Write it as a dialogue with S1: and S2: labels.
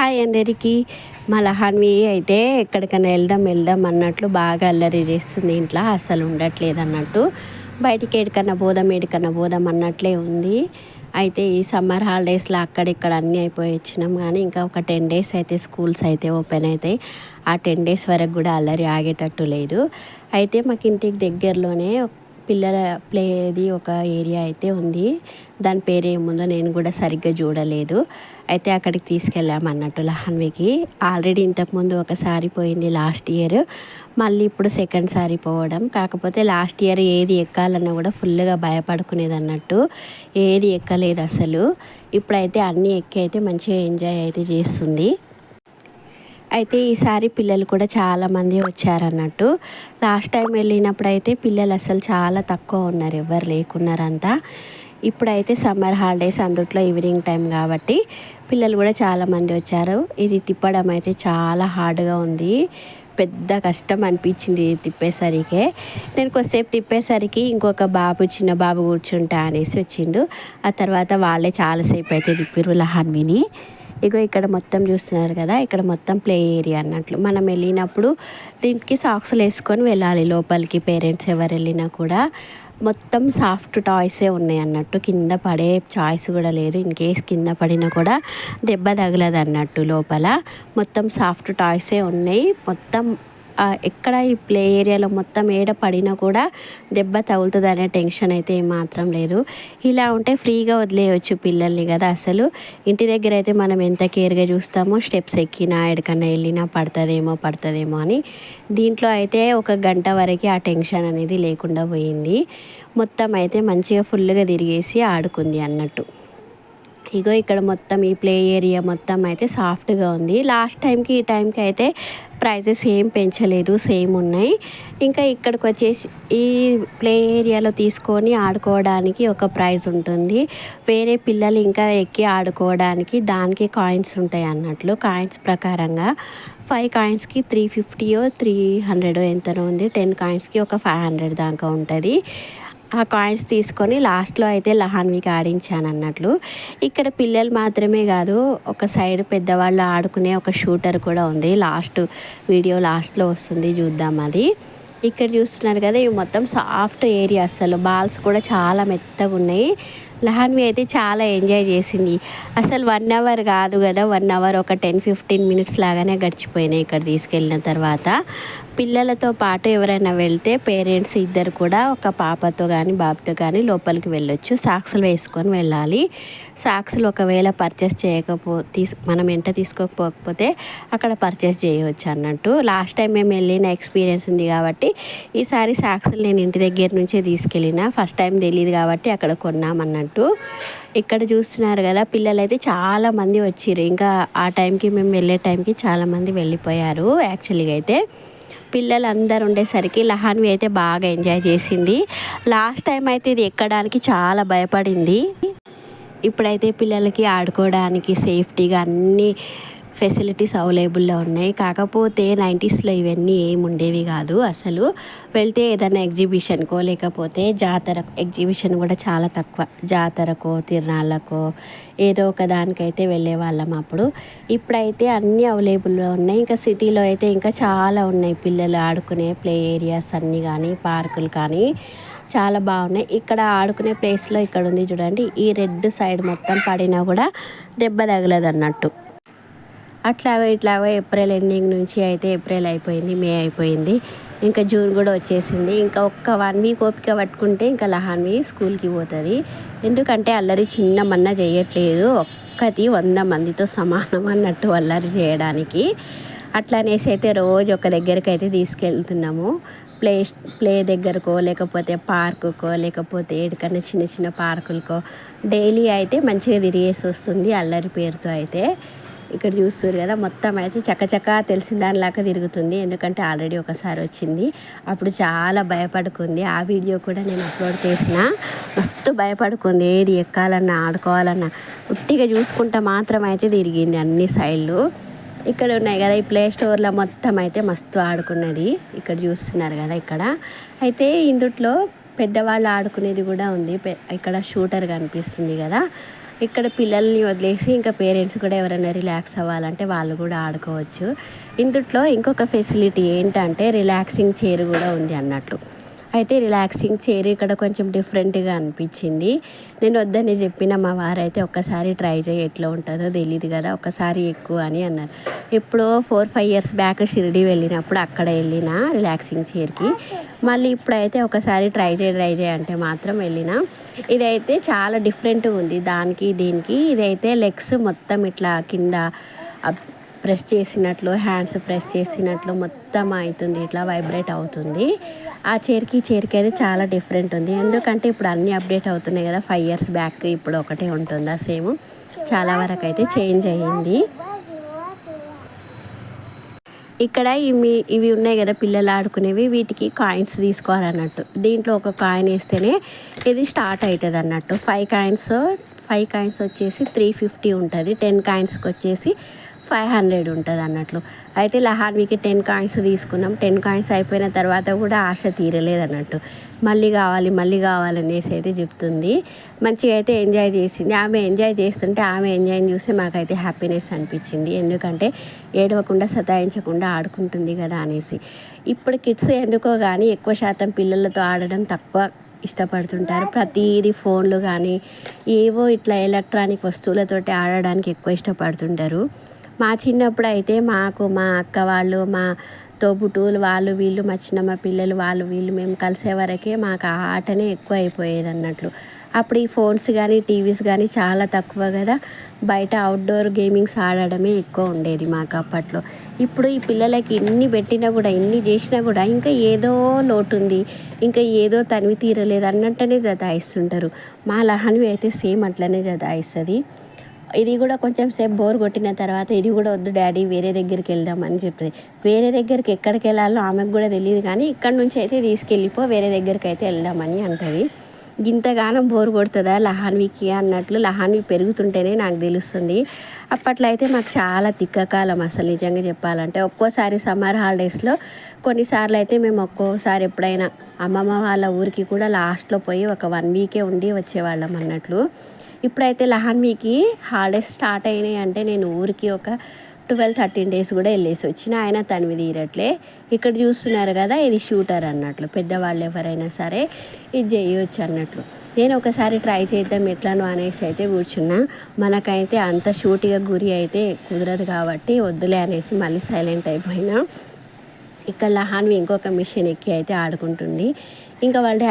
S1: Hi అందరికీ. మా లహాన్వి అయితే ఎక్కడికైనా వెళ్దాం వెళ్దాం అన్నట్లు బాగా అల్లరి చేస్తుంది ఇంట్లో. అసలు ఉండట్లేదు అన్నట్టు బయటికి ఎడికన్నా పోదాం ఎడికన్నా పోదాం అన్నట్లే ఉంది. అయితే ఈ సమ్మర్ హాలిడేస్లో అక్కడిక్కడ అన్నీ అయిపోయి వచ్చినాం. కానీ ఇంకా ఒక టెన్ డేస్ అయితే స్కూల్స్ అయితే ఓపెన్ అవుతాయి. ఆ టెన్ డేస్ వరకు కూడా అల్లరి ఆగేటట్టు లేదు. అయితే మాకు ఇంటికి దగ్గరలోనే పిల్లల ప్లేది ఒక ఏరియా అయితే ఉంది. దాని పేరు ఏముందో నేను కూడా సరిగ్గా చూడలేదు. అయితే అక్కడికి తీసుకెళ్ళాము అన్నట్టు లహన్వికి. ఆల్రెడీ ఇంతకుముందు ఒకసారి పోయింది లాస్ట్ ఇయర్. మళ్ళీ ఇప్పుడు సెకండ్ సారి పోవడం. కాకపోతే లాస్ట్ ఇయర్ ఏది ఎక్కాలన్నా కూడా ఫుల్గా భయపడుకునేది అన్నట్టు ఏది ఎక్కలేదు అసలు. ఇప్పుడైతే అన్నీ ఎక్కి అయితే మంచిగా ఎంజాయ్ అయితే చేస్తుంది. అయితే ఈసారి పిల్లలు కూడా చాలామంది వచ్చారన్నట్టు. లాస్ట్ టైం వెళ్ళినప్పుడు అయితే పిల్లలు అసలు చాలా తక్కువ ఉన్నారు ఎవరు లేకున్నారంతా. ఇప్పుడైతే సమ్మర్ హాలిడేస్ అందుట్లో ఈవినింగ్ టైం కాబట్టి పిల్లలు కూడా చాలామంది వచ్చారు. ఇది తిప్పడం అయితే చాలా హార్డ్గా ఉంది. పెద్ద కష్టం అనిపించింది తిప్పేసరికే. నేను కొద్దిసేపు తిప్పేసరికి ఇంకొక బాబు చిన్న బాబు కూర్చుంటా అనేసి వచ్చిండు. ఆ తర్వాత వాళ్ళే చాలాసేపు అయితే తిప్పిరు లహాన్విని ఇగో ఇక్కడ మొత్తం చూస్తున్నారు కదా ఇక్కడ మొత్తం ప్లే ఏరియా అన్నట్లు. మనం వెళ్ళినప్పుడు దీనికి సాక్స్లు వేసుకొని వెళ్ళాలి లోపలికి పేరెంట్స్ ఎవరు వెళ్ళినా కూడా. మొత్తం సాఫ్ట్ టాయ్సే ఉన్నాయి అన్నట్టు కింద పడే చాయిస్ కూడా లేదు. ఇన్ కేస్ కింద పడినా కూడా దెబ్బ తగలదు అన్నట్టు లోపల. మొత్తం సాఫ్ట్ టాయ్సే ఉన్నాయి. మొత్తం ఎక్కడ ఈ ప్లే ఏరియాలో మొత్తం ఏడ పడినా కూడా దెబ్బ తగులుతుంది అనే టెన్షన్ అయితే ఏమాత్రం లేదు. ఇలా ఉంటే ఫ్రీగా వదిలేయచ్చు పిల్లల్ని కదా అసలు. ఇంటి దగ్గర అయితే మనం ఎంత కేర్గా చూస్తామో స్టెప్స్ ఎక్కినా ఎడకన్నా వెళ్ళినా పడుతుందేమో పడుతుందేమో అని దీంట్లో అయితే ఒక గంట వరకు ఆ టెన్షన్ అనేది లేకుండా పోయింది. మొత్తం అయితే మంచిగా ఫుల్గా తిరిగేసి ఆడుకుంది అన్నట్టు. ఇగో ఇక్కడ మొత్తం ఈ ప్లే ఏరియా మొత్తం అయితే సాఫ్ట్గా ఉంది. లాస్ట్ టైంకి ఈ టైంకి అయితే ప్రైజెస్ ఏం పెంచలేదు సేమ్ ఉన్నాయి. ఇంకా ఇక్కడికి వచ్చేసి ఈ ప్లే ఏరియాలో తీసుకొని ఆడుకోవడానికి ఒక ప్రైజ్ ఉంటుంది. వేరే పిల్లలు ఇంకా ఎక్కి ఆడుకోవడానికి దానికి కాయిన్స్ ఉంటాయి అన్నట్లు. కాయిన్స్ ప్రకారంగా ఫైవ్ కాయిన్స్కి త్రీ ఫిఫ్టీయో త్రీ హండ్రెడో ఎంతనో ఉంది. టెన్ కాయిన్స్కి ఒక ఫైవ్ హండ్రెడ్ దాకా ఉంటుంది. ఆ కాయిన్స్ తీసుకొని లాస్ట్లో అయితే లహాన్వికి ఆడించాను అన్నట్లు ఇక్కడ పిల్లలు మాత్రమే కాదు ఒక సైడ్ పెద్దవాళ్ళు ఆడుకునే ఒక షూటర్ కూడా ఉంది. లాస్ట్ వీడియో లాస్ట్లో వస్తుంది చూద్దాం అది. ఇక్కడ చూస్తున్నారు కదా ఇవి మొత్తం సాఫ్ట్ ఏరియా అసలు బాల్స్ కూడా చాలా మెత్తగా ఉన్నాయి. లహాన్వి అయితే చాలా ఎంజాయ్ చేసింది. అసలు వన్ అవర్ కాదు కదా వన్ అవర్ ఒక టెన్ ఫిఫ్టీన్ మినిట్స్ లాగానే గడిచిపోయినాయి ఇక్కడ తీసుకెళ్ళిన తర్వాత. పిల్లలతో పాటు ఎవరైనా వెళ్తే పేరెంట్స్ ఇద్దరు కూడా ఒక పాపతో కానీ బాబుతో కానీ లోపలికి వెళ్ళొచ్చు. సాక్స్లు వేసుకొని వెళ్ళాలి. సాక్స్లు ఒకవేళ పర్చేస్ చేయకపో తీసు మనం వెంట తీసుకోకపోతే అక్కడ పర్చేస్ చేయవచ్చు అన్నట్టు. లాస్ట్ టైం మేము వెళ్ళిన ఎక్స్పీరియన్స్ ఉంది కాబట్టి ఈసారి సాక్స్లు నేను ఇంటి దగ్గర నుంచే తీసుకెళ్ళిన ఫస్ట్ టైం తెలియదు కాబట్టి అక్కడ కొన్నామన్నట్టు ఇక్కడ చూస్తున్నారు కదా పిల్లలైతే చాలామంది వచ్చారు ఇంకా ఆ టైంకి మేము వెళ్ళే టైంకి చాలామంది వెళ్ళిపోయారు యాక్చువల్గా అయితే. పిల్లలు అందరు ఉండేసరికి లహాన్వి అయితే బాగా ఎంజాయ్ చేసింది. లాస్ట్ టైం అయితే ఇది ఎక్కడానికి చాలా భయపడింది. ఇప్పుడైతే పిల్లలకి ఆడుకోవడానికి సేఫ్టీగా అన్నీ ఫెసిలిటీస్ అవైలబుల్లో ఉన్నాయి. కాకపోతే నైంటీస్లో ఇవన్నీ ఏమి ఉండేవి కాదు. అసలు వెళ్తే ఏదైనా ఎగ్జిబిషన్కో లేకపోతే జాతర ఎగ్జిబిషన్ కూడా చాలా తక్కువ. జాతరకో తిరణాలకో ఏదో ఒక దానికైతే వెళ్ళే వాళ్ళం అప్పుడు. ఇప్పుడైతే అన్నీ అవైలబుల్లో ఉన్నాయి. ఇంకా సిటీలో అయితే ఇంకా చాలా ఉన్నాయి. పిల్లలు ఆడుకునే ప్లే ఏరియాస్ అన్నీ కానీ పార్కులు కానీ చాలా బాగున్నాయి. ఇక్కడ ఆడుకునే ప్లేస్లో ఇక్కడ ఉంది చూడండి. ఈ రెడ్ సైడ్ మొత్తం పడినా కూడా దెబ్బ తగలదు అన్నట్టు అట్లాగో ఇట్లాగో ఏప్రిల్ ఎండింగ్ నుంచి అయితే ఏప్రిల్ అయిపోయింది మే అయిపోయింది. ఇంకా జూన్ కూడా వచ్చేసింది. ఇంకా ఒక్క వన్ వీక్ ఓపిక పట్టుకుంటే ఇంకా లహాన్వి స్కూల్కి పోతుంది. ఎందుకంటే అల్లరి చిన్న మన్న చేయట్లేదు. ఒక్కది వంద మందితో సమానం అన్నట్టు అల్లరి చేయడానికి. అట్లానేసి అయితే రోజు ఒక దగ్గరికి అయితే తీసుకెళ్తున్నాము. ప్లే ప్లే దగ్గరకో లేకపోతే పార్కుకో లేకపోతే ఎక్కడికన్నా చిన్న చిన్న పార్కులకో డైలీ అయితే మంచిగా తిరిగేసి వస్తుంది అల్లరి పేరుతో అయితే. ఇక్కడ చూస్తారు కదా మొత్తం అయితే చక్కచక్క తెలిసిన దానిలాగా తిరుగుతుంది. ఎందుకంటే ఆల్రెడీ ఒకసారి వచ్చింది. అప్పుడు చాలా భయపడుకుంది. ఆ వీడియో కూడా నేను అప్లోడ్ చేసిన. మస్తు భయపడుకుంది. ఏది ఎక్కాలన్నా ఆడుకోవాలన్నా. ఉట్టిగా చూసుకుంటా మాత్రం అయితే తిరిగింది అన్ని సైడ్లు. ఇక్కడ ఉన్నాయి కదా ఈ ప్లే స్టోర్లో మొత్తం అయితే మస్తు ఆడుకున్నది. ఇక్కడ చూస్తున్నారు కదా ఇక్కడ. అయితే ఇందుట్లో పెద్దవాళ్ళు ఆడుకునేది కూడా ఉంది. ఇక్కడ షూటర్ కనిపిస్తుంది కదా. ఇక్కడ పిల్లల్ని వదిలేసి ఇంకా పేరెంట్స్ కూడా ఎవరైనా రిలాక్స్ అవ్వాలంటే వాళ్ళు కూడా ఆడుకోవచ్చు. ఇందుట్లో ఇంకొక ఫెసిలిటీ ఏంటంటే రిలాక్సింగ్ చైర్ కూడా ఉంది అన్నట్లు. అయితే రిలాక్సింగ్ చైర్ ఇక్కడ కొంచెం డిఫరెంట్గా అనిపించింది. నేను వద్దని చెప్పిన మా వారైతే ఒక్కసారి ట్రై చేయి ఎట్లా ఉంటుందో తెలియదు కదా ఒక్కసారి ఎక్కువ అని అన్నారు. ఎప్పుడో four five years back Shirdi వెళ్ళినప్పుడు అక్కడ వెళ్ళిన రిలాక్సింగ్ చైర్కి. మళ్ళీ ఇప్పుడైతే ఒకసారి ట్రై చేయి ట్రై చేయి అంటే మాత్రం వెళ్ళిన ఇదైతే చాలా డిఫరెంట్గా ఉంది. దానికి దీనికి ఇదైతే లెగ్స్ మొత్తం ఇట్లా కింద ప్రెస్ చేసినట్లు హ్యాండ్స్ ప్రెస్ చేసినట్లు మొత్తం అవుతుంది ఇట్లా వైబ్రేట్ అవుతుంది. ఆ చైర్కి ఈ చైర్కి అయితే చాలా డిఫరెంట్ ఉంది. ఎందుకంటే ఇప్పుడు అన్నీ అప్డేట్ అవుతున్నాయి కదా. ఫైవ్ ఇయర్స్ బ్యాక్ ఇప్పుడు ఒకటే ఉంటుందా సేమ్? చాలా వరకు అయితే చేంజ్ అయ్యింది. ఇక్కడ ఇవి ఇవి ఉన్నాయి కదా పిల్లలు ఆడుకునేవి వీటికి కాయిన్స్ తీసుకోవాలన్నట్టు. దీంట్లో ఒక కాయిన్ వేస్తేనే ఇది స్టార్ట్ అవుతుంది అన్నట్టు. ఫైవ్ కాయిన్స్ ఫైవ్ కాయిన్స్ వచ్చేసి త్రీ ఫిఫ్టీ ఉంటుంది. టెన్ కాయిన్స్కి వచ్చేసి ఫైవ్ హండ్రెడ్ ఉంటుంది అన్నట్లు అయితే లహాన్వికి టెన్ కాయిన్స్ తీసుకున్నాం. టెన్ కాయిన్స్ అయిపోయిన తర్వాత కూడా ఆశ తీరలేదు అన్నట్టు మళ్ళీ కావాలి మళ్ళీ కావాలనేసి అయితే చెప్తుంది. మంచిగా అయితే ఎంజాయ్ చేసింది. ఆమె ఎంజాయ్ చేస్తుంటే ఆమె ఎంజాయ్ చూస్తే మాకైతే హ్యాపీనెస్ అనిపించింది. ఎందుకంటే ఏడవకుండా సతాయించకుండా ఆడుకుంటుంది కదా అనేసి. ఇప్పుడు కిడ్స్ ఎందుకో కానీ ఎక్కువ శాతం పిల్లలతో ఆడడం తక్కువ ఇష్టపడుతుంటారు. ప్రతిదీ ఫోన్లు కానీ ఏవో ఇట్లా ఎలక్ట్రానిక్ వస్తువులతోటి ఆడడానికి ఎక్కువ ఇష్టపడుతుంటారు. మా చిన్నప్పుడు అయితే మాకు మా అక్క వాళ్ళు మా తోబుటూలు వాళ్ళు వీళ్ళు మా చిన్నమ్మ పిల్లలు వాళ్ళు వీళ్ళు మేము కలిసే వరకే మాకు ఆ ఆటనే ఎక్కువ అయిపోయేది అన్నట్లు అప్పుడు ఈ ఫోన్స్ కానీ టీవీస్ కానీ చాలా తక్కువ కదా. బయట అవుట్డోర్ గేమింగ్స్ ఆడడమే ఎక్కువ ఉండేది మాకు అప్పట్లో. ఇప్పుడు ఈ పిల్లలకి ఇన్ని పెట్టినా కూడా ఇన్ని చేసినా కూడా ఇంకా ఏదో లోటు ఉంది. ఇంకా ఏదో తనివి తీరలేదు అన్నట్టునే జతాయిస్తుంటారు. మా లహన్వి అయితే సేమ్ అట్లనే జతాయిస్తుంది. ఇది కూడా కొంచెం సేపు బోర్ కొట్టిన తర్వాత ఇది కూడా వద్దు డాడీ వేరే దగ్గరికి వెళ్దామని చెప్తుంది. వేరే దగ్గరికి ఎక్కడికి వెళ్ళాలో ఆమెకు కూడా తెలియదు కానీ ఇక్కడ నుంచి అయితే తీసుకెళ్ళిపో వేరే దగ్గరికి అయితే వెళ్దామని అంటుంది. ఇంతగానం బోర్ కొడుతుందా లహాన్వికి అన్నట్లు లహాన్వి పెరుగుతుంటేనే నాకు తెలుస్తుంది. అప్పట్లో అయితే మాకు చాలా తిక్కకాలం అసలు నిజంగా చెప్పాలంటే. ఒక్కోసారి సమ్మర్ హాలిడేస్లో కొన్నిసార్లు అయితే మేము ఒక్కోసారి ఎప్పుడైనా అమ్మమ్మ వాళ్ళ ఊరికి కూడా లాస్ట్లో పోయి ఒక వన్ వీకే ఉండి వచ్చేవాళ్ళం అన్నట్లు. ఇప్పుడైతే లహాన్వికి హాలిడేస్ స్టార్ట్ అయినాయి అంటే నేను ఊరికి ఒక ట్వెల్వ్ థర్టీన్ డేస్ కూడా వెళ్ళేసి వచ్చిన. ఆయన తనివి తీరట్లే. ఇక్కడ చూస్తున్నారు కదా ఇది షూటర్ అన్నట్లు. పెద్దవాళ్ళు ఎవరైనా సరే ఇది చేయొచ్చు అన్నట్లు. నేను ఒకసారి ట్రై చేద్దాం ఎట్లానో అనేసి అయితే కూర్చున్నా. మనకైతే అంత షూటిగా గురి అయితే కుదరదు కాబట్టి వద్దులే అనేసి మళ్ళీ సైలెంట్ అయిపోయినా. ఇక్కడ లహాన్వి ఇంకొక మిషన్ ఎక్కి అయితే ఆడుకుంటుంది. ఇంకా వాళ్ళ